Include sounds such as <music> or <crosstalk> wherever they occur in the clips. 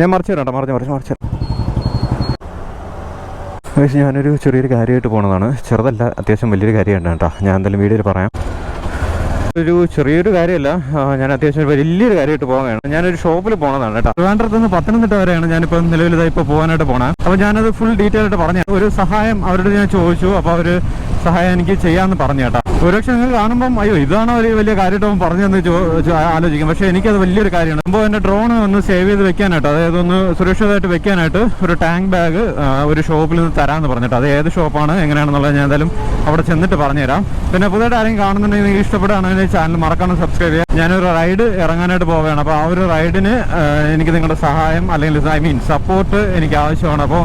ഞാൻ മറിച്ച് തരാം കേട്ടോ മറിച്ച് മറിച്ച് മറിച്ച്. പക്ഷേ ഞാനൊരു ചെറിയൊരു കാര്യമായിട്ട് പോണതാണ്. ചെറുതല്ല അത്യാവശ്യം വലിയൊരു കാര്യമാണ് കേട്ടോ ഞാൻ എന്തായാലും വീഡിയോയിൽ പറയാം. ഒരു ചെറിയൊരു കാര്യമല്ല ഞാൻ അത്യാവശ്യം വലിയൊരു കാര്യമായിട്ട് പോവുകയാണ് ഞാനൊരു ഷോപ്പിൽ പോണതാണ് കേട്ടോ ട്രിവാൻഡ്രത്ത് നിന്ന് പത്തനംതിട്ട വരെയാണ് ഞാനിപ്പോൾ നിലവിൽ ഇപ്പോൾ പോകാനായിട്ട് പോണേ. അപ്പോൾ ഞാനത് ഫുൾ ഡീറ്റെയിൽ ആയിട്ട് പറഞ്ഞു ഒരു സഹായം അവരോട് ഞാൻ ചോദിച്ചു. അപ്പോൾ അവർ സഹായം എനിക്ക് ചെയ്യാമെന്ന് പറഞ്ഞു കേട്ടോ. ഒരുപക്ഷെ നിങ്ങൾ കാണുമ്പം അയ്യോ ഇതാണോ ഒരു വലിയ കാര്യമായിട്ട് ചോ- ആലോചിക്കും. പക്ഷേ എനിക്കത് വലിയൊരു കാര്യമാണ്. അപ്പോൾ എന്റെ ഡ്രോൺ ഒന്ന് സേവ് ചെയ്ത് വെക്കാനായിട്ട് അതായത് ഒന്ന് സുരക്ഷിതമായിട്ട് വെക്കാനായിട്ട് ഒരു ടാങ്ക് ബാഗ് ഒരു ഷോപ്പിൽ നിന്ന് തരാമെന്ന് പറഞ്ഞിട്ട് അത് ഏത് ഷോപ്പാണ് എങ്ങനെയാണെന്നുള്ളത് ഞാൻ എന്തായാലും അവിടെ ചെന്നിട്ട് പറഞ്ഞുതരാം. പിന്നെ പുതിയതായിട്ട് ആരെങ്കിലും കാണുന്നുണ്ടെങ്കിൽ ഇഷ്ടപ്പെടുകയാണെങ്കിൽ ചാനൽ മറക്കാതെ സബ്സ്ക്രൈബ് ചെയ്യാം. ഞാനൊരു റൈഡ് ഇറങ്ങാനായിട്ട് പോവുകയാണ്. അപ്പോൾ ആ ഒരു റൈഡിന് എനിക്ക് നിങ്ങളുടെ സഹായം അല്ലെങ്കിൽ ഐ മീൻ സപ്പോർട്ട് എനിക്ക് ആവശ്യമാണ്. അപ്പോൾ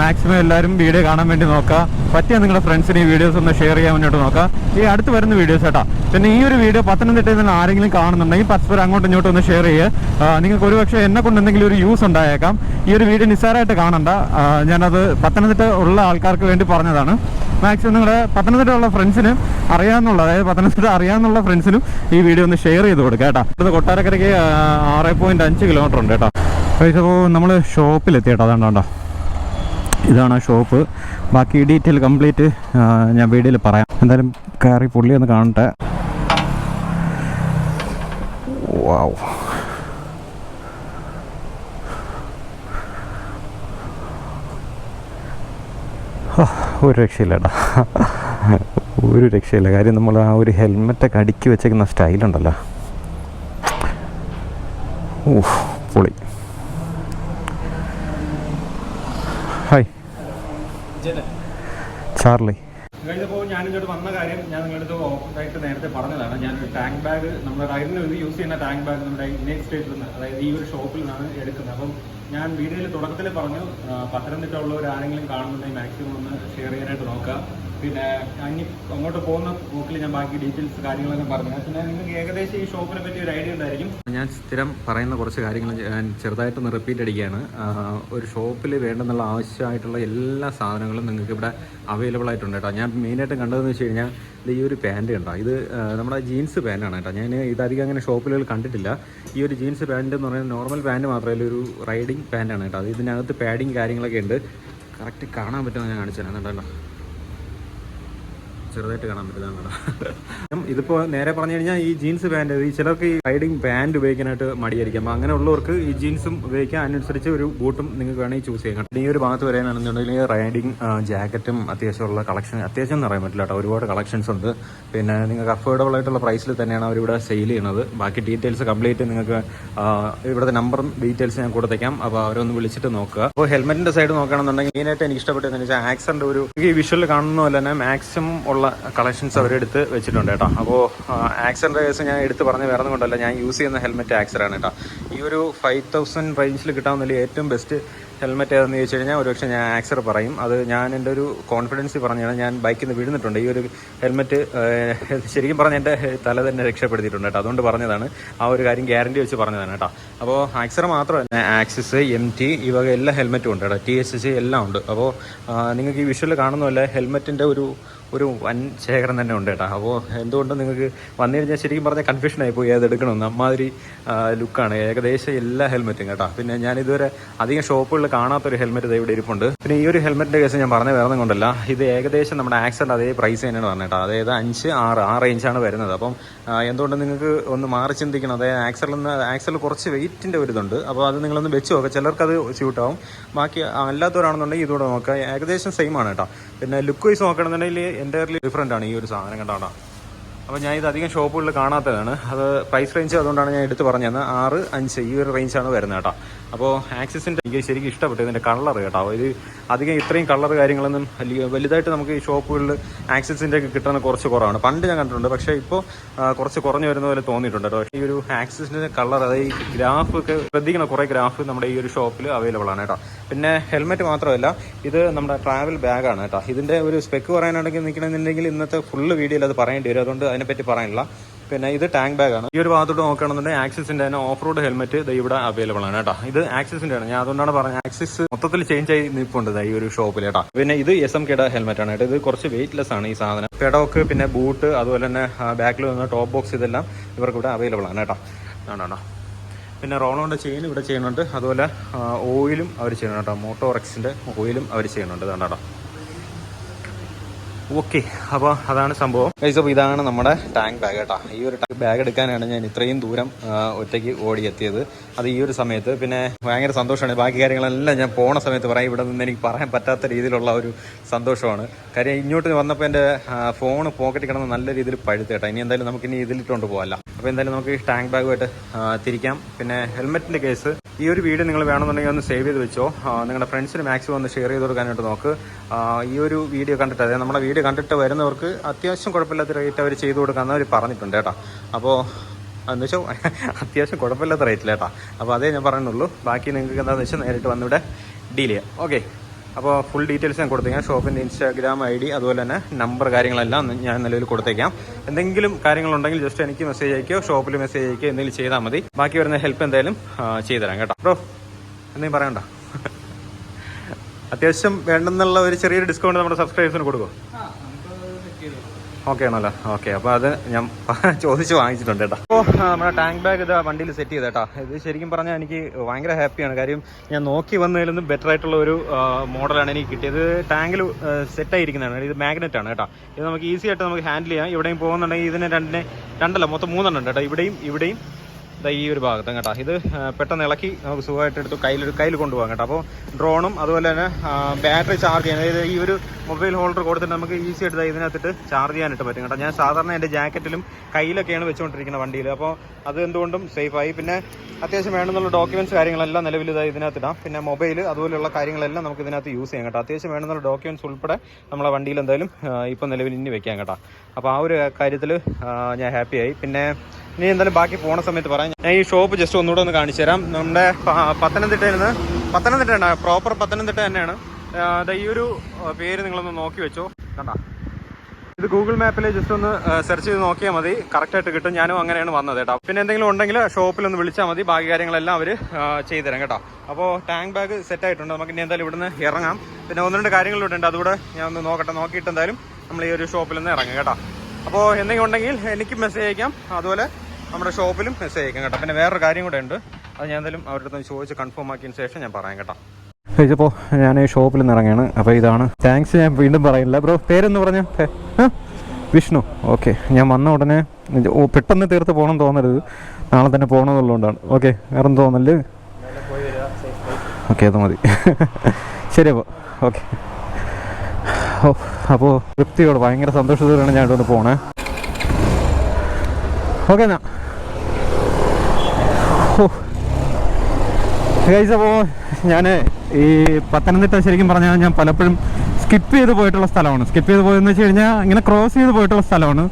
മാക്സിമം എല്ലാവരും വീഡിയോ കാണാൻ വേണ്ടി നോക്കുക പറ്റിയ നിങ്ങളുടെ ഫ്രണ്ട്സിന് ഈ വീഡിയോസ് ഒന്ന് ഷെയർ ചെയ്യാൻ വേണ്ടിയിട്ട് നോക്കുക ഈ അടുത്ത് വരുന്ന വീഡിയോസ് കേട്ടോ പിന്നെ ഈ ഒരു വീഡിയോ പത്തനംതിട്ടയിൽ നിന്ന് ആരെങ്കിലും കാണുന്നുണ്ടെങ്കിൽ പരസ്പരം അങ്ങോട്ടും ഇങ്ങോട്ടും ഒന്ന് ഷെയർ ചെയ്യുക നിങ്ങൾക്ക് ഒരുപക്ഷെ എന്നെ കൊണ്ട് എന്തെങ്കിലും ഒരു യൂസ് ഉണ്ടായേക്കാം. ഈ ഒരു വീഡിയോ നിസ്സാരമായിട്ട് കാണണ്ട. ഞാനത് പത്തനംതിട്ട ഉള്ള ആൾക്കാർക്ക് വേണ്ടി പറഞ്ഞതാണ്. മാക്സിമം നിങ്ങളുടെ പത്തനംതിട്ട ഉള്ള ഫ്രണ്ട്സിന് അറിയാമെന്നുള്ള അതായത് പത്തനംതിട്ട അറിയാമെന്നുള്ള ഫ്രണ്ട്സിനും ഈ വീഡിയോ ഒന്ന് ഷെയർ ചെയ്ത് കൊടുക്കുക കേട്ടോ അടുത്ത കൊട്ടാരക്കരയ്ക്ക് ആറ് പോയിന്റ് അഞ്ച് കിലോമീറ്റർ ഉണ്ട് കേട്ടോ അപ്പോൾ നമ്മൾ ഷോപ്പിലെത്തി കേട്ടോ അതാണ്ടോ ഇതാണ് ആ ഷോപ്പ്. ബാക്കി ഡീറ്റെയിൽ കംപ്ലീറ്റ് ഞാൻ വീഡിയോയിൽ പറയാം. എന്തായാലും കയറി പുള്ളി ഒന്ന് കാണട്ടെ. വാവ് ഒരു രക്ഷയില്ലടാ ഒരു രക്ഷയില്ല. കാര്യം നമ്മൾ ആ ഒരു ഹെൽമെറ്റൊക്കെ അടുക്കി വെച്ചേക്കുന്ന സ്റ്റൈലുണ്ടല്ലോ. ഊ പൊളി. Hi Charlie. കഴിഞ്ഞപ്പോൾ ഞാൻ ഇങ്ങോട്ട് വന്ന കാര്യം ഞാൻ നിങ്ങളുടെ ഓപ്പണായിട്ട് നേരത്തെ പറഞ്ഞതാണ്. ഞാൻ ടാങ്ക് ബാഗ് നമ്മുടെ റൈഡിന് വേണ്ടി യൂസ് ചെയ്യുന്ന ടാങ്ക് ബാഗ് നമ്മുടെ ഇന്ത്യൻ സ്റ്റേറ്റിൽ നിന്ന് അതായത് ഈ ഒരു ഷോപ്പിൽ നിന്നാണ് എടുക്കുന്നത്. അപ്പം ഞാൻ വീഡിയോയിൽ തുടക്കത്തിൽ പറഞ്ഞു പത്തനംതിട്ട ഉള്ളവർ ആരെങ്കിലും കാണുന്നുണ്ടെങ്കിൽ മാക്സിമം ഒന്ന് ഷെയർ ചെയ്യാനായിട്ട് നോക്കുക. പിന്നെ അനി അങ്ങോട്ട് പോകുന്ന പോക്കിൽ ഞാൻ ബാക്കി ഡീറ്റെയിൽസ് കാര്യങ്ങളൊക്കെ പറഞ്ഞു. പിന്നെ നിങ്ങൾക്ക് ഏകദേശം ഈ ഷോപ്പിനെ പറ്റി ഒരു ഐഡിയ ഉണ്ടായിരിക്കും. ഞാൻ സ്ഥിരം പറയുന്ന കുറച്ച് കാര്യങ്ങൾ ഞാൻ ചെറുതായിട്ടൊന്ന് റിപ്പീറ്റ് അടിക്കുകയാണ്. ഒരു ഷോപ്പിൽ വേണ്ടെന്നുള്ള ആവശ്യമായിട്ടുള്ള എല്ലാ സാധനങ്ങളും നിങ്ങൾക്ക് ഇവിടെ അവൈലബിൾ ആയിട്ടുണ്ട് കേട്ടോ. ഞാൻ മെയിനായിട്ട് കണ്ടതെന്ന് വെച്ച് കഴിഞ്ഞാൽ ഈ ഒരു പാന്റ് ഉണ്ടോ ഇത് നമ്മുടെ ജീൻസ് പാന്റാണ് കേട്ടോ. ഞാൻ ഇതധികം അങ്ങനെ ഷോപ്പിലുകൾ കണ്ടിട്ടില്ല. ഈ ഒരു ജീൻസ് പാന്റ് എന്ന് പറയുന്നത് നോർമൽ പാന്റ് മാത്രമല്ല ഒരു റൈഡിങ് പാന്റാണ് കേട്ടോ. അത് ഇതിനകത്ത് പാഡിങ് കാര്യങ്ങളൊക്കെ ഉണ്ട്. കറക്റ്റ് കാണാൻ പറ്റുമെന്ന് ഞാൻ കാണിച്ചു തരാം. കണ്ടോ? ചെറുതായിട്ട് കാണാൻ പറ്റുന്നതാണ് ഇതിപ്പോൾ നേരെ പറഞ്ഞു കഴിഞ്ഞാൽ ഈ ജീൻസ് പാന്റ് ഈ ചിലർക്ക് ഈ റൈഡിങ് പാന്റ് ഉപയോഗിക്കാനായിട്ട് മടിയായിരിക്കും. അപ്പോൾ അങ്ങനെയുള്ളവർക്ക് ഈ ജീൻസും ഉപയോഗിക്കാൻ അതിനനുസരിച്ച് ഒരു ബൂട്ടും നിങ്ങൾക്ക് വേണമെങ്കിൽ ചൂസ് ചെയ്യാം. കേട്ടോ. ഈ ഒരു ഭാഗത്ത് വരാനാണെന്നുണ്ടെങ്കിൽ റൈഡിങ് ജാക്കറ്റും അത്യാവശ്യമുള്ള കളക്ഷൻ അത്യാവശ്യം എന്ന് പറയാൻ പറ്റില്ല കേട്ടോ. ഒരുപാട് കളക്ഷൻസ് ഉണ്ട്. പിന്നെ നിങ്ങൾക്ക് അഫോർഡബിൾ ആയിട്ടുള്ള പ്രൈസിൽ തന്നെയാണ് അവരിവിടെ സെയിൽ ചെയ്യുന്നത്. ബാക്കി ഡീറ്റെയിൽസ് കംപ്ലീറ്റ് നിങ്ങൾക്ക് ഇവിടുത്തെ നമ്പറും ഡീറ്റെയിൽസ് ഞാൻ കൊടുത്തേക്കാം അപ്പോൾ അവരൊന്ന് വിളിച്ചിട്ട് നോക്കുക. അപ്പോൾ ഹെൽമെറ്റിന്റെ സൈഡ് നോക്കുകയാണെന്നുണ്ടെങ്കിൽ മെയിനായിട്ട് എനിക്ക് ഇഷ്ടപ്പെട്ടതെന്ന് വെച്ചാൽ ആക്സറിന്റെ ഒരു ഈ വിഷ്വൽ കാണുന്ന പോലെ തന്നെ മാക്സിമം ഉള്ള കളക്ഷൻസ് അവരെടുത്ത് വെച്ചിട്ടുണ്ട് കേട്ടോ. അപ്പോൾ ആക്സറിന്റെ കേസ് ഞാൻ എടുത്ത് പറഞ്ഞ് വേറെ കൊണ്ടല്ല. ഞാൻ യൂസ് ചെയ്യുന്ന ഹെൽമെറ്റ് ആക്സറാണ് കേട്ടോ. ഈ ഒരു ഫൈവ് തൗസൻഡ് റേഞ്ചിൽ കിട്ടാവുന്നതിൽ ഏറ്റവും ബെസ്റ്റ് ഹെൽമെറ്റ് ഏതെന്ന് ചോദിച്ചു കഴിഞ്ഞാൽ ഒരുപക്ഷെ ഞാൻ ആക്സർ പറയും. അത് ഞാൻ എന്റെ ഒരു കോൺഫിഡൻസ് പറഞ്ഞാണ് ഞാൻ ബൈക്കിൽ നിന്ന് വീഴുന്നിട്ടുണ്ട്. ഈ ഒരു ഹെൽമെറ്റ് ശരിക്കും പറഞ്ഞാൽ എന്റെ തല തന്നെ രക്ഷപ്പെടുത്തിയിട്ടുണ്ട് കേട്ടോ. അതുകൊണ്ട് പറഞ്ഞതാണ്. ആ ഒരു കാര്യം ഗ്യാരണ്ടി വെച്ച് പറഞ്ഞതാണ് കേട്ടോ. അപ്പോൾ ആക്സർ മാത്രമല്ല ആക്സിസ് എം ടി ഈ വക എല്ലാ ഹെൽമെറ്റും ഉണ്ട് കേട്ടോ. ടി എസ് എല്ലാം ഉണ്ട്. അപ്പോൾ നിങ്ങൾക്ക് ഈ വിഷ്വൽ കാണുന്നതല്ല ഹെൽമെറ്റിന്റെ ഒരു ഒരു വൻ ശേഖരം തന്നെ ഉണ്ട് കേട്ടോ. അപ്പോൾ എന്തുകൊണ്ടും നിങ്ങൾക്ക് വന്നു കഴിഞ്ഞാൽ ശരിക്കും പറഞ്ഞാൽ കൺഫ്യൂഷൻ പോയി അത് എടുക്കണമെന്ന് അമ്മാതിരി ലുക്കാണ് ഏകദേശം എല്ലാ ഹെൽമെറ്റും കേട്ടോ. പിന്നെ ഞാൻ ഇതുവരെ അധികം ഷോപ്പുകളിൽ കാണാത്തൊരു ഹെൽമെറ്റ് ഇവിടെ ഇരിപ്പുണ്ട്. പിന്നെ ഈ ഒരു ഹെൽമെറ്റിന്റെ കേസ് ഞാൻ പറഞ്ഞ വേറെ കൊണ്ടല്ല. ഇത് ഏകദേശം നമ്മുടെ ആക്സിഡന്റ് അതേ പ്രൈസ് തന്നെയാണ് പറഞ്ഞത് അതായത് അഞ്ച് ആറ് ആ റേഞ്ചാണ് വരുന്നത്. അപ്പം എന്തുകൊണ്ട് നിങ്ങൾക്ക് ഒന്ന് മാറി ചിന്തിക്കണം? അതായത് ആക്സറിൽ നിന്ന് കുറച്ച് വെയിറ്റിന്റെ ഒരു ഇതുണ്ട്. അപ്പോൾ അത് നിങ്ങളൊന്ന് വെച്ച് നോക്കുക ചിലർക്ക് അത് സ്യൂട്ടാവും ബാക്കി അല്ലാത്തവരാണെന്നുണ്ടെങ്കിൽ ഇതുകൂടെ നോക്കുക ഏകദേശം സെയിം ആണ് കേട്ടോ. പിന്നെ ലുക്ക് വൈസ് നോക്കണമെന്നുണ്ടെങ്കിൽ എന്റയർലി ഡിഫറെന്റ് ആണ് ഈ ഒരു സാധനം കണ്ടാണ് അപ്പോൾ ഞാൻ ഇത് അധികം ഷോപ്പുകളിൽ കാണാത്തതാണ്. അത് പ്രൈസ് റേഞ്ച് അതുകൊണ്ടാണ് ഞാൻ എടുത്ത് പറഞ്ഞത്. ആറ് അഞ്ച് ഈ ഒരു റേഞ്ചാണ് വരുന്നത് കേട്ടോ. അപ്പോൾ ആക്സിസിന്റെ എനിക്ക് ശരിക്കും ഇഷ്ടപ്പെട്ടു ഇതിന്റെ കളർ കേട്ടോ. ഇത് അധികം ഇത്രയും കളർ കാര്യങ്ങളൊന്നും വലുതായിട്ട് നമുക്ക് ഈ ഷോപ്പുകളിൽ ആക്സിസിന്റെ ഒക്കെ കിട്ടുന്ന കുറച്ച് കുറവാണ്. പണ്ട് ഞാൻ കണ്ടിട്ടുണ്ട് പക്ഷേ ഇപ്പോൾ കുറച്ച് കുറഞ്ഞു വരുന്ന പോലെ തോന്നിയിട്ടുണ്ട് കേട്ടോ. ഈ ഒരു ആക്സിസിന്റെ കളർ അതായത് ഈ ഗ്രാഫ് ഒക്കെ ശ്രദ്ധിക്കണം കുറേ ഗ്രാഫ് നമ്മുടെ ഈ ഒരു ഷോപ്പിൽ അവൈലബിൾ ആണ് കേട്ടോ. പിന്നെ ഹെൽമെറ്റ് മാത്രമല്ല ഇത് നമ്മുടെ ട്രാവൽ ബാഗാണ് കേട്ടോ. ഇതിന്റെ ഒരു സ്പെക്ക് പറയാനാണെങ്കിൽ നിൽക്കണമെന്നുണ്ടെങ്കിൽ ഇന്നത്തെ ഫുള്ള് വീഡിയോയിൽ അത് പറയേണ്ടി വരും. അതുകൊണ്ട് അതിനെപ്പറ്റി പറയാനില്ല. പിന്നെ ഇത് ടാങ്ക് ബാഗാണ് ഈ ഒരു ഭാഗത്തോട്ട് നോക്കുകയാണെന്നുണ്ടെങ്കിൽ ആക്സിസിന്റെ തന്നെ ഓഫ് റോഡ് ഹെൽമെറ്റ് ഇത് ഇവിടെ അവൈലബിൾ ആണ് കേട്ടോ. ഇത് ആക്സിസിന്റെ ആണ് ഞാൻ അതുകൊണ്ടാണ് പറഞ്ഞത് ആക്സിസ് മൊത്തത്തിൽ ചേഞ്ച് ആയി നിൽപ്പുണ്ട് ഈ ഒരു ഷോപ്പിൽ കേട്ടോ. പിന്നെ ഇത് എസ് എം കെയുടെ ഹെൽമെറ്റ് ആണ് കേട്ടോ. ഇത് കുറച്ച് വെയിറ്റ്ലെസ് ആണ് ഈ സാധനം. പെടോക്ക് പിന്നെ ബൂട്ട് അതുപോലെ തന്നെ ബാക്കിൽ വന്ന ടോപ്പ് ബോക്സ് ഇതെല്ലാം ഇവർക്ക് ഇവിടെ അവൈലബിൾ ആണ് കേട്ടോ. ആണോ പിന്നെ റോണോന്റെ ചെയിൻ ഇവിടെ ചെയ്യുന്നുണ്ട്. അതുപോലെ ഓയിലും അവർ ചെയ്യുന്നുണ്ട് കേട്ടോ. മോട്ടോറക്സിന്റെ ഓയിലും അവർ ചെയ്യുന്നുണ്ട്. കേട്ടോ ഓക്കെ അപ്പോൾ അതാണ് സംഭവം. ഗൈസ് അപ്പോൾ ഇതാണ് നമ്മുടെ ടാങ്ക് ബാഗ് കേട്ടോ. ഈ ഒരു ടാങ്ക് ബാഗ് എടുക്കാനാണ് ഞാൻ ഇത്രയും ദൂരം ഒറ്റയ്ക്ക് ഓടിയെത്തിയത്. അത് ഈ ഒരു സമയത്ത് പിന്നെ ഭയങ്കര സന്തോഷമാണ്. ബാക്കി കാര്യങ്ങളെല്ലാം ഞാൻ പോണ സമയത്ത് പറയാം. ഇവിടെ നിന്ന് എനിക്ക് പറയാൻ പറ്റാത്ത രീതിയിലുള്ള ഒരു സന്തോഷമാണ്. കാര്യം ഇങ്ങോട്ട് വന്നപ്പോൾ എന്റെ ഫോൺ പോക്കറ്റിൽ കിടന്ന് നല്ല രീതിയിൽ പഴുത്ത് കേട്ടോ. ഇനി എന്തായാലും നമുക്ക് ഇനി ഇതിലിട്ടുകൊണ്ട് പോകാമല്ലോ അപ്പോൾ എന്തായാലും നമുക്ക് ഈ ടാങ്ക് ബാഗുമായിട്ട് തിരിക്കാം. പിന്നെ ഹെൽമെറ്റിന്റെ കേസ് ഈ ഒരു വീഡിയോ നിങ്ങൾ വേണമെന്നുണ്ടെങ്കിൽ ഒന്ന് സേവ് ചെയ്ത് വെച്ചോ. നിങ്ങളുടെ ഫ്രണ്ട്സിന് മാക്സിമം ഒന്ന് ഷെയർ ചെയ്ത് കൊടുക്കാനായിട്ട് നോക്ക്. ഈ ഒരു വീഡിയോ കണ്ടിട്ട് അതായത് നമ്മുടെ കണ്ടിട്ട് വരുന്നവർക്ക് അത്യാവശ്യം കുഴപ്പമില്ലാത്ത റേറ്റ് അവർ ചെയ്തു കൊടുക്കാമെന്ന് അവർ പറഞ്ഞിട്ടുണ്ട് കേട്ടോ. അപ്പോൾ എന്ന് വെച്ചാൽ <laughs> അത്യാവശ്യം കുഴപ്പമില്ലാത്ത റേറ്റ് കേട്ടോ. അപ്പോൾ അതേ ഞാൻ പറയുന്നുള്ളൂ. ബാക്കി നിങ്ങൾക്ക് എന്താണെന്ന് വെച്ചാൽ നേരിട്ട് വന്നിവിടെ ഡീൽ ചെയ്യാം. ഓക്കെ അപ്പോൾ ഫുൾ ഡീറ്റെയിൽസ് ഞാൻ കൊടുത്തേക്കാം. ഷോപ്പിന്റെ ഇൻസ്റ്റാഗ്രാം ഐ ഡി അതുപോലെ തന്നെ നമ്പർ കാര്യങ്ങളെല്ലാം ഞാൻ നിലവിൽ കൊടുത്തേക്കാം. എന്തെങ്കിലും കാര്യങ്ങളുണ്ടെങ്കിൽ ജസ്റ്റ് എനിക്ക് മെസ്സേജ് അയക്കുകയോ ഷോപ്പിൽ മെസ്സേജ് അയക്കുകയോ എന്തെങ്കിലും ചെയ്താൽ മതി. ബാക്കി വരുന്ന ഹെൽപ്പ് എന്തായാലും ചെയ്തുതരാം കേട്ടോ. ബ്രോ എന്തെങ്കിലും പറയണ്ട? <laughs> അത്യാവശ്യം വേണ്ടെന്നുള്ള ഒരു ചെറിയൊരു ഡിസ്കൗണ്ട് നമ്മുടെ സബ്സ്ക്രൈബേഴ്സിന് കൊടുക്കും? ഓക്കെ ആണല്ലോ. ഓക്കെ അപ്പോൾ അത് ഞാൻ <laughs> ചോദിച്ച് വാങ്ങിച്ചിട്ടുണ്ട് കേട്ടോ. അപ്പോൾ നമ്മുടെ ടാങ്ക് ബാഗ് ഇത് വണ്ടിയിൽ സെറ്റ് ചെയ്തേട്ടാ ഇത് ശരിക്കും പറഞ്ഞാൽ എനിക്ക് ഭയങ്കര ഹാപ്പിയാണ് കാര്യം ഞാൻ നോക്കി വന്നതിൽ ബെറ്റർ ആയിട്ടുള്ള ഒരു മോഡലാണ് എനിക്ക് കിട്ടിയത്. ടാങ്കിൽ സെറ്റ് ആയിരിക്കുന്നതാണ്. ഇത് മാഗ്നറ്റ് ആണ് കേട്ടോ. ഇത് നമുക്ക് ഈസി ആയിട്ട് നമുക്ക് ഹാൻഡിൽ ചെയ്യാം. ഇവിടെയും പോകുന്നുണ്ടെങ്കിൽ ഇതിന് രണ്ടിനെ രണ്ടല്ല മൊത്തം മൂന്നെണ്ണം ഉണ്ട് കേട്ടോ. ഇവിടെയും ഇവിടെയും ഈ ഒരു ഭാഗത്തും കേട്ടോ. ഇത് പെട്ടെന്ന് ഇളക്കി നമുക്ക് സുഖമായിട്ട് എടുത്ത് കയ്യിൽ കയ്യിൽ കൊണ്ടുപോകാം കേട്ടോ. അപ്പോൾ ഡ്രോണും അതുപോലെ തന്നെ ബാറ്ററി ചാർജ് ചെയ്യാൻ അതായത് ഈ ഒരു മൊബൈൽ ഹോൾഡർ കൊടുത്തിട്ട് നമുക്ക് ഈസി ആയിട്ട് ഇതിനകത്തിട്ട് ചാർജ് ചെയ്യാനായിട്ട് പറ്റും കേട്ടോ. ഞാൻ സാധാരണ എന്റെ ജാക്കറ്റിലും കയ്യിലൊക്കെയാണ് വെച്ചുകൊണ്ടിരിക്കുന്നത് വണ്ടിയിൽ. അപ്പോൾ അത് എന്തുകൊണ്ടും സേഫായി പിന്നെ അത്യാവശ്യം വേണമെന്നുള്ള ഡോക്യുമെന്റ്സ് കാര്യങ്ങളെല്ലാം നിലവിൽ ഇതായി ഇതിനകത്തിടാം. പിന്നെ മൊബൈൽ അതുപോലെയുള്ള കാര്യങ്ങളെല്ലാം നമുക്ക് ഇതിനകത്ത് യൂസ് ചെയ്യാം കേട്ടോ. അത്യാവശ്യം വേണമെന്നുള്ള ഡോക്യുമെന്റ്സ് ഉൾപ്പെടെ നമ്മളെ വണ്ടിയിൽ എന്തായാലും ഇപ്പോൾ നിലവിൽ ഇനി വെക്കാം കേട്ടോ. അപ്പോൾ ആ ഒരു കാര്യത്തിൽ ഞാൻ ഹാപ്പിയായി പിന്നെ ഇനി എന്തായാലും ബാക്കി പോണ സമയത്ത് പറയാം. ഞാൻ ഈ ഷോപ്പ് ജസ്റ്റ് ഒന്നുകൂടെ ഒന്ന് കാണിച്ചു തരാം. നമ്മുടെ പത്തനംതിട്ടയിൽ നിന്ന് പത്തനംതിട്ട പ്രോപ്പർ പത്തനംതിട്ട തന്നെയാണ്. ഈ ഒരു പേര് നിങ്ങളൊന്ന് നോക്കി വെച്ചോ. കണ്ട? ഇത് ഗൂഗിൾ മാപ്പിൽ ജസ്റ്റ് ഒന്ന് സെർച്ച് ചെയ്ത് നോക്കിയാൽ മതി. കറക്റ്റായിട്ട് കിട്ടും. ഞാനും അങ്ങനെയാണ് വന്നത് കേട്ടോ. പിന്നെ എന്തെങ്കിലും ഉണ്ടെങ്കിൽ ഷോപ്പിൽ ഒന്ന് വിളിച്ചാൽ മതി. ബാക്കി കാര്യങ്ങളെല്ലാം അവർ ചെയ്തുതരാം കേട്ടോ. അപ്പോൾ ടാങ്ക് ബാഗ് സെറ്റ് ആയിട്ടുണ്ട്. നമുക്ക് ഇനി എന്തായാലും ഇവിടുന്ന് ഇറങ്ങാം. പിന്നെ ഒന്ന് രണ്ട് കാര്യങ്ങളിവിടെ ഉണ്ട്. അതുകൂടെ ഞാൻ ഒന്ന് നോക്കട്ടെ. നോക്കിയിട്ട് എന്തായാലും നമ്മൾ ഈ ഒരു ഷോപ്പിൽ നിന്ന് ഇറങ്ങാം കേട്ടോ. അപ്പോൾ എന്തെങ്കിലും ഉണ്ടെങ്കിൽ എനിക്ക് മെസ്സേജ് അയക്കാം. അതുപോലെ നമ്മുടെ ഷോപ്പിലും മെസ്സേജ് അയക്കാം കേട്ടോ. പിന്നെ വേറൊരു കാര്യം കൂടെ ഉണ്ട്. അത് ഞാൻ എന്തായാലും അവരുടെ അടുത്ത് ചോദിച്ച് കൺഫേം ആക്കിയതിന് ശേഷം ഞാൻ പറയാം കേട്ടോ. കഴിച്ചപ്പോൾ ഞാൻ ഈ ഷോപ്പിൽ നിന്ന് ഇറങ്ങിയാണ് അപ്പോൾ ഇതാണ്. താങ്ക്സ് ഞാൻ വീണ്ടും പറയില്ല. ബ്രോ പേരെന്ന് പറഞ്ഞു? വിഷ്ണു. ഓക്കെ ഞാൻ വന്ന ഉടനെ പെട്ടെന്ന് തീർത്ത് പോകണം തോന്നരുത്. നാളെ തന്നെ പോകണമെന്നുള്ളതുകൊണ്ടാണ് ഓക്കെ വേറെ ഒന്നും തോന്നൽ? ഓക്കെ അത് മതി. <laughs> ശരി അപ്പോ. ഓക്കെ ഓ അപ്പോൾ തൃപ്തിയോട് ഭയങ്കര സന്തോഷത്തോടെയാണ് ഞാൻ ഇവിടെ പോണേ. ഓക്കെ എന്നാ. ഗൈസ് അപ്പോൾ ഞാൻ ഈ പത്തനംതിട്ട ശരിക്കും പറഞ്ഞാൽ ഞാൻ പലപ്പോഴും സ്കിപ്പ് ചെയ്ത് പോയിട്ടുള്ള സ്ഥലമാണ്. സ്കിപ്പ് ചെയ്ത് പോയെന്ന് വെച്ച് കഴിഞ്ഞാൽ ഇങ്ങനെ ക്രോസ് ചെയ്ത് പോയിട്ടുള്ള സ്ഥലമാണ്.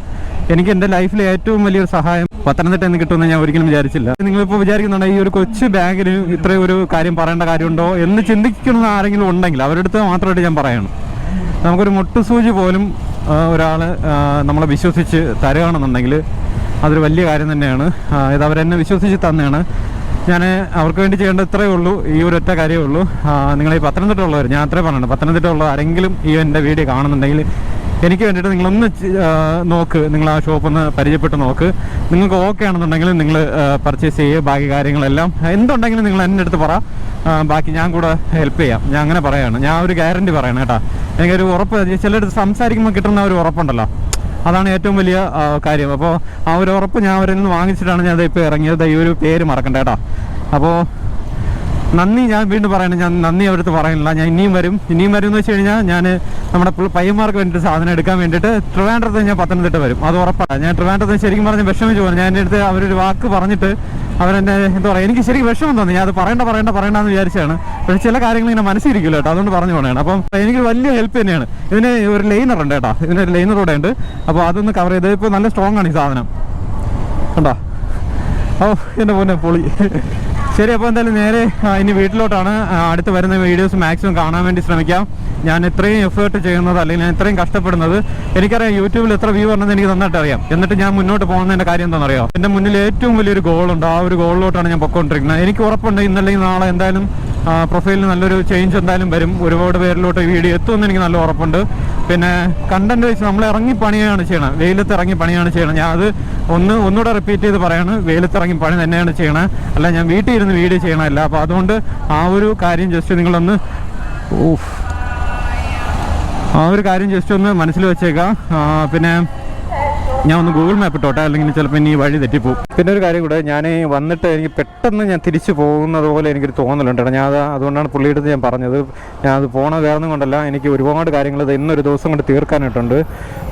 എനിക്ക് എന്റെ ലൈഫിലെ ഏറ്റവും വലിയൊരു സഹായം പത്തനംതിട്ട എന്ന് കിട്ടുമെന്ന് ഞാൻ ഒരിക്കലും വിചാരിച്ചില്ല. നിങ്ങളിപ്പോൾ വിചാരിക്കുന്നുണ്ട് ഈ ഒരു കൊച്ചു ബാങ്കിന് ഇത്രയും ഒരു കാര്യം പറയേണ്ട കാര്യമുണ്ടോ? എന്ന് ചിന്തിക്കുന്ന ആരെങ്കിലും ഉണ്ടെങ്കിൽ അവരുടെ അടുത്ത് മാത്രമായിട്ട് ഞാൻ പറയണം. നമുക്കൊരു മുട്ടുസൂചി പോലും ഒരാൾ നമ്മളെ വിശ്വസിച്ച് തരുകയാണെന്നുണ്ടെങ്കിൽ അതൊരു വലിയ കാര്യം തന്നെയാണ്. ഇത് അവരെന്നെ വിശ്വസിച്ച് തന്നെയാണ്. ഞാൻ അവർക്ക് വേണ്ടി ചെയ്യേണ്ട ഇത്രയേ ഉള്ളൂ. ഈ ഒരു ഒറ്റ കാര്യമേ ഉള്ളൂ. നിങ്ങൾ ഈ പത്തനംതിട്ട ഉള്ളവർ ഞാൻ അത്രേ പറഞ്ഞു പത്തനംതിട്ട ഉള്ള ആരെങ്കിലും ഈ എന്റെ വീഡിയോ കാണുന്നുണ്ടെങ്കിൽ എനിക്ക് വേണ്ടിയിട്ട് നിങ്ങളൊന്ന് നോക്ക്. നിങ്ങൾ ആ ഷോപ്പ് ഒന്ന് പരിചയപ്പെട്ട് നോക്ക്. നിങ്ങൾക്ക് ഓക്കെ ആണെന്നുണ്ടെങ്കിൽ നിങ്ങൾ പർച്ചേസ് ചെയ്യുക ബാക്കി കാര്യങ്ങളെല്ലാം എന്തുണ്ടെങ്കിലും നിങ്ങൾ എന്റെ അടുത്ത് പറ. ബാക്കി ഞാൻ കൂടെ ഹെൽപ്പ് ചെയ്യാം. ഞാൻ അങ്ങനെ പറയാണ്. ഞാൻ ഒരു ഗ്യാരണ്ടി പറയണം കേട്ടോ. എനിക്കൊരു ഉറപ്പ് ചിലടുത്ത് സംസാരിക്കുമ്പോൾ കിട്ടുന്ന ഒരു ഉറപ്പുണ്ടല്ലോ. അതാണ് ഏറ്റവും വലിയ കാര്യം. അപ്പോൾ ആ ഒരു ഉറപ്പ് ഞാൻ അവരിൽ നിന്ന് വാങ്ങിച്ചിട്ടാണ് ഞാൻ ഇപ്പോൾ ഇറങ്ങിയത്. ഈ ഒരു പേര് മറക്കണ്ട കേട്ടോ. അപ്പോൾ നന്ദി ഞാൻ വീണ്ടും പറയണം. ഞാൻ നന്ദി അവരടുത്ത് പറയുന്നില്ല ഞാൻ ഇനിയും വരും. ഇനിയും വരും എന്ന് വെച്ച് കഴിഞ്ഞാൽ ഞാൻ നമ്മുടെ പയ്യന്മാർക്ക് വേണ്ടിയിട്ട് സാധനം എടുക്കാൻ വേണ്ടിയിട്ട് ട്രിവാൻഡ്രത്ത് ഞാൻ പത്തനംതിട്ട വരും. അത് ഉറപ്പാണ്. ഞാൻ ട്രിവാൻഡ്രത്ത് ശരിക്കും പറഞ്ഞ് വിഷമിച്ച് പോകുന്നു ഞാൻ എന്റെ അടുത്ത് അവരൊരു വാക്ക് പറഞ്ഞിട്ട് അവരെന്നെ എന്താ പറയുക എനിക്ക് ശരിക്കും വിഷമം തോന്നി. ഞാൻ അത് പറയണ്ട പറയണ്ട പറയണ്ടെന്ന് വിചാരിച്ചാണ് പക്ഷേ ചില കാര്യങ്ങൾ ഇങ്ങനെ മനസ്സിരിക്കില്ല കേട്ടോ. അതുകൊണ്ട് പറഞ്ഞു പോകണേ അപ്പം എനിക്ക് വലിയ ഹെൽപ്പ് തന്നെയാണ്. ഇതിന് ഒരു ലൈനർ ഉണ്ട് കേട്ടോ. ഇതിനൊരു ലൈനർ കൂടെ ഉണ്ട്. അപ്പോൾ അതൊന്ന് കവർ ചെയ്ത് ഇപ്പോൾ നല്ല സ്ട്രോങ് ആണ് ഈ സാധനം. കണ്ടോ? ഓ എന്റെ പൊന്നെ പൊളി. ശരി അപ്പോൾ എന്തായാലും നേരെ ഇനി വീട്ടിലോട്ടാണ്. അടുത്ത് വരുന്ന വീഡിയോസ് മാക്സിമം കാണാൻ വേണ്ടി ശ്രമിക്കാം. ഞാൻ ഇത്രയും എഫേർട്ട് ചെയ്യുന്നത് അല്ലെങ്കിൽ ഞാൻ ഇത്രയും കഷ്ടപ്പെടുന്നത് എനിക്കറിയാം യൂട്യൂബിൽ എത്ര വ്യൂ വരണമെന്ന് എനിക്ക് നന്നായിട്ട് അറിയാം. എന്നിട്ട് ഞാൻ മുന്നോട്ട് പോകുന്നതിന്റെ കാര്യം എന്താണെന്നറിയാം? എന്റെ മുന്നിൽ ഏറ്റവും വലിയൊരു ഗോളുണ്ട് ആ ഒരു ഗോളിലോട്ടാണ് ഞാൻ പൊക്കോണ്ടിരിക്കുന്നത്. എനിക്ക് ഉറപ്പുണ്ട് ഇന്നല്ലെങ്കിൽ നാളെ എന്തായാലും പ്രൊഫൈലിന് നല്ലൊരു ചേഞ്ച് എന്തായാലും വരും. ഒരുപാട് പേരിലോട്ട് ഈ വീഡിയോ എത്തുമെന്ന് എനിക്ക് നല്ല ഉറപ്പുണ്ട്. പിന്നെ കണ്ടന്റ് വെച്ച് നമ്മൾ ഇറങ്ങി പണിയാണ് ചെയ്യണം. വെയിലത്ത് ഇറങ്ങി പണിയാണ് ചെയ്യണം. ഞാൻ അത് ഒന്ന് ഒന്നുകൂടെ റിപ്പീറ്റ് ചെയ്ത് പറയാണ്. വെയിലത്ത് ഇറങ്ങി പണി തന്നെയാണ് ചെയ്യണത് അല്ല ഞാൻ വീട്ടിൽ ഇരുന്ന് വീഡിയോ ചെയ്യണമല്ല അപ്പോൾ അതുകൊണ്ട് ആ ഒരു കാര്യം ജസ്റ്റ് നിങ്ങളൊന്ന് ഓഫ് ആ ഒരു കാര്യം ജസ്റ്റ് ഒന്ന് മനസ്സിൽ വെച്ചേക്കാം. പിന്നെ ഞാൻ ഒന്ന് ഗൂഗിൾ മാപ്പ് ഇട്ടോട്ടെ? അല്ലെങ്കിൽ ചിലപ്പോൾ ഇനി വഴി തെറ്റിപ്പോവും. പിന്നെ ഒരു കാര്യം കൂടെ ഞാൻ വന്നിട്ട് എനിക്ക് പെട്ടെന്ന് ഞാൻ തിരിച്ചു പോകുന്നത് പോലെ എനിക്കൊരു തോന്നലുണ്ട് ഞാൻ അത് അതുകൊണ്ടാണ് പുള്ളിയുടെ ഞാൻ പറഞ്ഞത്. ഞാൻ അത് പോണ വേറൊന്നും കൊണ്ടല്ല. എനിക്ക് ഒരുപാട് കാര്യങ്ങൾ ഇത് ഇന്നൊരു ദിവസം കൊണ്ട് തീർക്കാനായിട്ടുണ്ട്.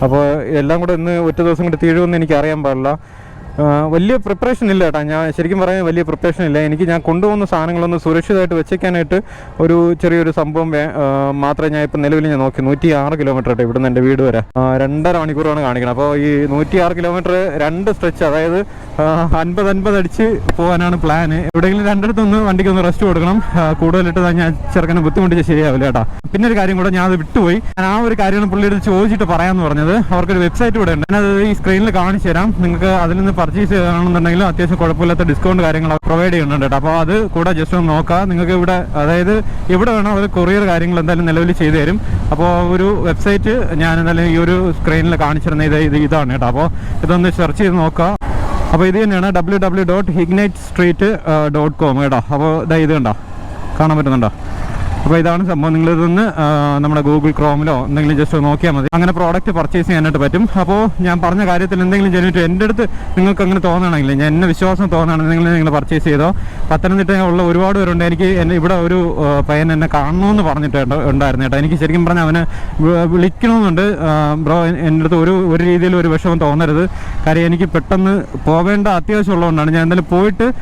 അപ്പോൾ എല്ലാം കൂടെ ഇന്ന് ഒറ്റ ദിവസം കൊണ്ട് തീരുമെന്ന് എനിക്ക് അറിയാൻ പാടില്ല. വലിയ പ്രിപ്പറേഷൻ ഇല്ല കേട്ടോ ഞാൻ ശരിക്കും പറയാൻ വലിയ പ്രിപ്പറേഷൻ ഇല്ല. എനിക്ക് ഞാൻ കൊണ്ടുപോകുന്ന സാധനങ്ങളൊന്ന് സുരക്ഷിതമായിട്ട് വെച്ചേക്കാനായിട്ട് ഒരു ചെറിയൊരു സംഭവം മാത്രമേ ഞാൻ ഇപ്പം നിലവിൽ ഞാൻ നോക്കി. നൂറ്റി ആറ് കിലോമീറ്റർ ആയിട്ട് ഇവിടുന്ന് എന്റെ വീട് വരെ. രണ്ടര മണിക്കൂറാണ് കാണിക്കുന്നത് അപ്പോൾ ഈ നൂറ്റി ആറ് കിലോമീറ്റർ രണ്ട് സ്ട്രെച്ച് അതായത് അൻപത് അൻപത് അടിച്ച് പോകാനാണ് പ്ലാൻ എവിടെയെങ്കിലും രണ്ടിടത്തൊന്ന് വണ്ടിക്ക് ഒന്ന് റെസ്റ്റ് കൊടുക്കണം. കൂടുതലിട്ട് ഞാൻ ചെറുക്കനെ ബുദ്ധിമുട്ടിച്ച് ശരിയാവില്ല കേട്ടോ പിന്നെ ഒരു കാര്യം കൂടെ ഞാൻ അത് വിട്ടുപോയി. ഞാൻ ആ ഒരു കാര്യമാണ് പുള്ളിയുടെ ചോദിച്ചിട്ട് പറയാമെന്ന് പറഞ്ഞത്. അവർക്കൊരു വെബ്സൈറ്റ് കൂടെ ഉണ്ട്. ഞാനത് ഈ സ്ക്രീനിൽ കാണിച്ചു തരാം നിങ്ങൾക്ക് അതിൽ നിന്ന് പർച്ചേസ് ചെയ്യുകയാണെന്നുണ്ടെങ്കിൽ അത്യാവശ്യം കുഴപ്പമില്ലാത്ത ഡിസ്കൗണ്ട് കാര്യങ്ങൾ പ്രൊവൈഡ് ചെയ്യുന്നുണ്ട് കേട്ടോ. അപ്പോൾ അത് കൂടെ ജസ്റ്റ് ഒന്ന് നോക്കാം. നിങ്ങൾക്ക് ഇവിടെ അതായത് ഇവിടെ വേണം അവർ കൊറിയർ കാര്യങ്ങൾ എന്തായാലും നിലവിൽ ചെയ്തു തരും. അപ്പോൾ ഒരു വെബ്സൈറ്റ് ഞാൻ എന്തായാലും ഈ ഒരു സ്ക്രീനിൽ കാണിച്ചിരുന്ന ഇത് ഇത് ഇതാണ് കേട്ടോ. അപ്പോൾ ഇതൊന്ന് സെർച്ച് ചെയ്ത് നോക്കാം. അപ്പോൾ ഇത് തന്നെയാണ് W W dot hignite street dot com കേട്ടോ. അപ്പോൾ ഇതാ ഇത് കണ്ടോ? കാണാൻ പറ്റുന്നുണ്ടോ? അപ്പോൾ ഇതാണ് സംഭവം. ആ, നമ്മുടെ ഗൂഗിൾ ക്രോമിലോ എന്തെങ്കിലും ജസ്റ്റ് നോക്കിയാൽ മതി. അങ്ങനെ പ്രോഡക്റ്റ് പർച്ചേസ് ചെയ്യാനായിട്ട് പറ്റും. അപ്പോൾ ഞാൻ പറഞ്ഞ കാര്യത്തിൽ എന്തെങ്കിലും ജനിറ്റ് എന്റെ അടുത്ത് നിങ്ങൾക്ക് അങ്ങനെ തോന്നുകയാണെങ്കിൽ ഞാൻ എന്നെ വിശ്വാസം തോന്നുകയാണെങ്കിൽ നിങ്ങൾ പർച്ചേസ് ചെയ്തോ. പത്തനംതിട്ട ഉള്ള ഒരുപാട് പേരുണ്ട്. എനിക്ക് എന്നെ ഇവിടെ ഒരു പയ്യൻ എന്നെ കാണണമെന്ന് പറഞ്ഞിട്ട് ഉണ്ട്- ഉണ്ടായിരുന്നു കേട്ടോ. എനിക്ക് ശരിക്കും പറഞ്ഞാൽ അവനെ വിളിക്കണമെന്നുണ്ട് ബ്രോ എന്റെ അടുത്ത് ഒരു ഒരു രീതിയിൽ ഒരു വിഷമം തോന്നരുത്. കാര്യം എനിക്ക് പെട്ടെന്ന് പോവേണ്ട അത്യാവശ്യമുള്ളതുകൊണ്ടാണ് ഞാൻ എന്തായാലും പോയിട്ട്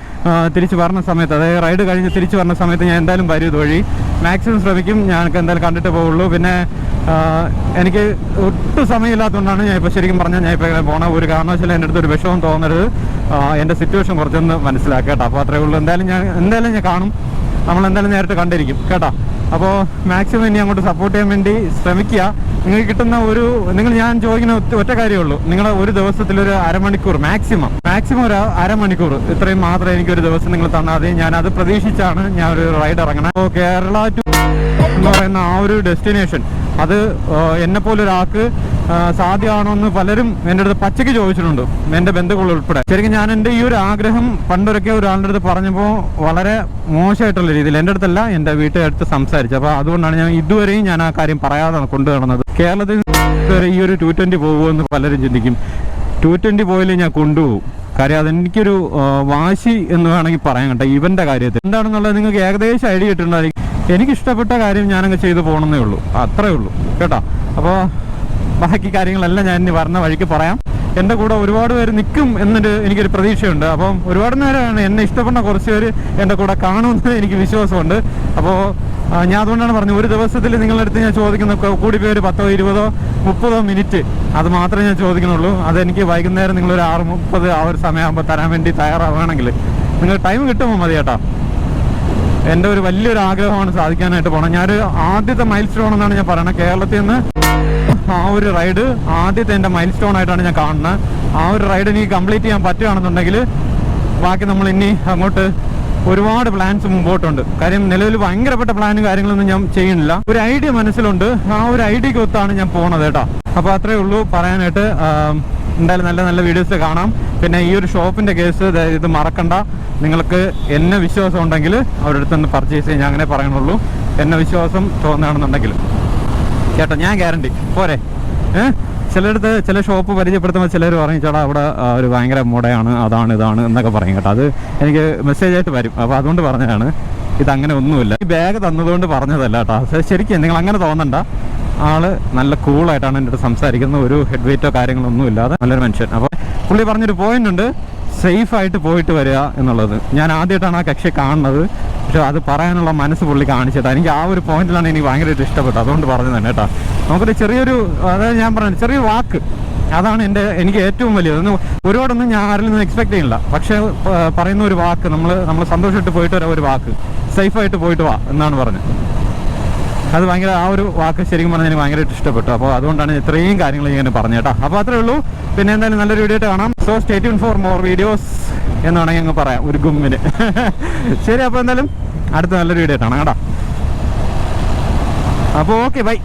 തിരിച്ച് വരുന്ന സമയത്ത് അതായത് റൈഡ് കഴിഞ്ഞ് തിരിച്ച് വരുന്ന സമയത്ത് ഞാൻ എന്തായാലും വരും ഇതുവഴി. മാക്സിമം ശ്രമിക്കും. ഞാൻ എന്തായാലും കണ്ടിട്ട് പോവുള്ളൂ. പിന്നെ എനിക്ക് ഒട്ടും സമയമില്ലാത്തതുകൊണ്ടാണ് ഞാൻ ഇപ്പോൾ ശരിക്കും പറഞ്ഞാൽ ഞാൻ ഇപ്പോൾ ഇങ്ങനെ പോണ ഒരു കാരണവശാലും എന്റെ അടുത്ത് ഒരു വിഷമം തോന്നരുത്. എന്റെ സിറ്റുവേഷൻ കുറച്ചൊന്ന് മനസ്സിലാക്കുക കേട്ടോ. അപ്പോൾ അത്രയേ ഉള്ളൂ. എന്തായാലും ഞാൻ എന്തായാലും ഞാൻ കാണും. നമ്മൾ എന്തായാലും നേരിട്ട് കണ്ടിരിക്കും. കേട്ടോ. അപ്പോൾ മാക്സിമം ഇനി അങ്ങോട്ട് സപ്പോർട്ട് ചെയ്യാൻ വേണ്ടി ശ്രമിക്കുക. നിങ്ങൾക്ക് കിട്ടുന്ന ഒരു നിങ്ങൾ ഞാൻ ചോദിക്കുന്ന ഒറ്റ- കാര്യമുള്ളൂ നിങ്ങളുടെ ഒരു ദിവസത്തിൽ ഒരു അരമണിക്കൂർ മാക്സിമം മാക്സിമം ഒരു അരമണിക്കൂർ. ഇത്രയും മാത്രമേ എനിക്ക് ഒരു ദിവസം നിങ്ങൾ തന്നാൽ മതി. ഞാൻ അത് പ്രതീക്ഷിച്ചാണ് ഞാൻ ഒരു റൈഡ് ഇറങ്ങണം. അപ്പോൾ കേരള ടു എന്ന് പറയുന്ന ആ ഒരു ഡെസ്റ്റിനേഷൻ അത് എന്നെപ്പോലൊരാൾക്ക് സാധ്യമാണോ എന്ന് പലരും എന്റെ അടുത്ത് പച്ചയ്ക്ക് ചോദിച്ചിട്ടുണ്ട് എന്റെ ബന്ധുക്കൾ ഉൾപ്പെടെ. ശരിക്കും ഞാൻ എന്റെ ഈ ഒരു ആഗ്രഹം പണ്ടൊരൊക്കെ ഒരാളുടെ അടുത്ത് പറഞ്ഞപ്പോൾ വളരെ മോശമായിട്ടുള്ള രീതിയിൽ എന്റെ അടുത്തല്ല എന്റെ വീട്ടുകാരടുത്ത് സംസാരിച്ചു. അപ്പോൾ അതുകൊണ്ടാണ് ഞാൻ ഇതുവരെയും ഞാൻ ആ കാര്യം പറയാതെ കൊണ്ടു നടന്നത്. കേരളത്തിൽ ഈ ഒരു ടു ട്വന്റി പോകുമെന്ന് പലരും ചിന്തിക്കും. ടു ട്വന്റി പോയാലും ഞാൻ കൊണ്ടുപോകും. കാര്യം അതെനിക്കൊരു വാശി എന്ന് വേണമെങ്കിൽ പറയാൻ കേട്ടോ ഇവന്റെ കാര്യത്തിൽ. എന്താണെന്നുള്ളത് നിങ്ങൾക്ക് ഏകദേശം ഐഡിയ കിട്ടുന്നുണ്ടായിരിക്കും എനിക്കിഷ്ടപ്പെട്ട കാര്യം ഞാനങ്ങ് ചെയ്തു പോകണമെന്നേ ഉള്ളൂ. അത്രേ ഉള്ളൂ. കേട്ടോ? അപ്പോൾ ബാക്കി കാര്യങ്ങളെല്ലാം ഞാൻ ഇനി പറഞ്ഞ വഴിക്ക് പറയാം. എന്റെ കൂടെ ഒരുപാട് പേര് നിൽക്കും എന്നൊരു എനിക്കൊരു പ്രതീക്ഷയുണ്ട്. അപ്പം ഒരുപാട് നേരമാണ് എന്നെ ഇഷ്ടപ്പെടുന്ന കുറച്ച് പേര് എന്റെ കൂടെ കാണുമെന്ന് എനിക്ക് വിശ്വാസമുണ്ട്. അപ്പോൾ ഞാൻ അതുകൊണ്ടാണ് പറഞ്ഞത് ഒരു ദിവസത്തിൽ നിങ്ങളുടെ അടുത്ത് ഞാൻ ചോദിക്കുന്ന കൂടി പേര് പത്തോ ഇരുപതോ മുപ്പതോ മിനിറ്റ്. അത് മാത്രമേ ഞാൻ ചോദിക്കുന്നുള്ളൂ. അതെനിക്ക് വൈകുന്നേരം നിങ്ങളൊരു ആറ് മുപ്പത് ആ ഒരു സമയമാകുമ്പോൾ തരാൻ വേണ്ടി തയ്യാറാവുകയാണെങ്കിൽ. നിങ്ങൾ ടൈം കിട്ടുമ്പോൾ മതി കേട്ടോ എന്റെ ഒരു വലിയൊരു ആഗ്രഹമാണ് സാധിക്കാനായിട്ട് പോകണം ഞാനൊരു ആദ്യത്തെ മൈൽസ്റ്റോൺ എന്നാണ് ഞാൻ പറയണത്. കേരളത്തിൽ നിന്ന് ആ ഒരു റൈഡ് ആദ്യത്തെ എന്റെ മൈൽ സ്റ്റോൺ ആയിട്ടാണ് ഞാൻ കാണുന്നത്. ആ ഒരു റൈഡ് എനിക്ക് കംപ്ലീറ്റ് ചെയ്യാൻ പറ്റുകയാണെന്നുണ്ടെങ്കിൽ ബാക്കി നമ്മൾ ഇനി അങ്ങോട്ട് ഒരുപാട് പ്ലാൻസ് മുമ്പോട്ടുണ്ട്. കാര്യം നിലവിൽ ഭയങ്കരപ്പെട്ട പ്ലാനും കാര്യങ്ങളൊന്നും ഞാൻ ചെയ്യുന്നില്ല. ഒരു ഐഡിയ മനസ്സിലുണ്ട്. ആ ഒരു ഐഡിയക്ക് ഒത്താണ് ഞാൻ പോണത് കേട്ടോ. അപ്പോൾ അത്രേ ഉള്ളൂ പറയാനായിട്ട്. എന്തായാലും നല്ല നല്ല വീഡിയോസ് കാണാം. പിന്നെ ഈ ഒരു ഷോപ്പിന്റെ കേസ് ഇത് മറക്കണ്ട. നിങ്ങൾക്ക് എന്നെ വിശ്വാസം ഉണ്ടെങ്കിൽ അവരുടെ അടുത്ത് നിന്ന് പർച്ചേസ് ചെയ്യാൻ അങ്ങനെ പറയണുള്ളൂ. എന്നെ വിശ്വാസം തോന്നുകയാണെന്നുണ്ടെങ്കിൽ. ചേട്ടാ ഞാൻ ഗ്യാരണ്ടി പോരെ. ഏഹ് ചിലയിടത്ത് ചില ഷോപ്പ് പരിചയപ്പെടുത്തുമ്പോൾ ചിലർ പറയും ചേട്ടാ അവിടെ ഒരു ഭയങ്കര മുടയാണ് അതാണ് ഇതാണ് എന്നൊക്കെ പറയും കേട്ടോ. അത് എനിക്ക് മെസ്സേജ് ആയിട്ട് വരും. അപ്പോൾ അതുകൊണ്ട് പറഞ്ഞതാണ്. ഇത് അങ്ങനെ ഒന്നുമില്ല. ഈ ബാഗ് തന്നതുകൊണ്ട് പറഞ്ഞതല്ല കേട്ടോ. ശരിക്കും നിങ്ങൾ അങ്ങനെ തോന്നണ്ട. ആൾ നല്ല കൂളായിട്ടാണ് എന്റെ അടുത്ത് സംസാരിക്കുന്നത്. ഒരു ഹെഡ് വെയിറ്റോ കാര്യങ്ങളോ ഒന്നും ഇല്ലാതെ നല്ലൊരു മനുഷ്യൻ. അപ്പോൾ പുള്ളി പറഞ്ഞൊരു പോയിന്റ് ഉണ്ട്. സേഫ് ആയിട്ട് പോയിട്ട് വരിക എന്നുള്ളത്. ഞാൻ ആദ്യമായിട്ടാണ് ആ കക്ഷി കാണുന്നത്. പക്ഷെ അത് പറയാനുള്ള മനസ്സ് പുള്ളി കാണിച്ചത്. എനിക്ക് ആ ഒരു പോയിന്റിലാണ് എനിക്ക് ഭയങ്കരമായിട്ട് ഇഷ്ടപ്പെട്ടത്. അതുകൊണ്ട് പറഞ്ഞു തന്നെ കേട്ടോ. നമുക്കൊരു ചെറിയൊരു അതായത് ഞാൻ പറഞ്ഞു ചെറിയൊരു വാക്ക്. അതാണ് എന്റെ എനിക്ക് ഏറ്റവും വലിയത് ഒരുപാടൊന്നും ഞാൻ ആരിൽ നിന്ന് എക്സ്പെക്ട് ചെയ്യില്ല പക്ഷേ പറയുന്ന ഒരു വാക്ക് നമ്മൾ നമ്മൾ സന്തോഷമായിട്ട് പോയിട്ട് ഒരു വാക്ക്. സേഫായിട്ട് പോയിട്ട് വാ എന്നാണ് പറഞ്ഞത്. അത് ഭയങ്കര ആ ഒരു വാക്ക് ശരിക്കും പറഞ്ഞാൽ എനിക്ക് ഭയങ്കരമായിട്ട് ഇഷ്ടപ്പെട്ടു. അപ്പോൾ അതുകൊണ്ടാണ് ഇത്രയും കാര്യങ്ങൾ ഇങ്ങനെ പറഞ്ഞു കേട്ടോ. അപ്പോൾ അത്രേ ഉള്ളൂ. പിന്നെ എന്തായാലും നല്ലൊരു വീഡിയോ ആയിട്ട് കാണാം. So stay tune for more videos എന്ന് വേണമെങ്കിൽ അങ്ങ് പറയാം. ഒരു ഗുമ്മിന്. <laughs> ശരി അപ്പോൾ എന്തായാലും അടുത്ത നല്ലൊരു വീഡിയോ കാണാം കേട്ടോ. അപ്പോൾ ഓക്കെ ബൈ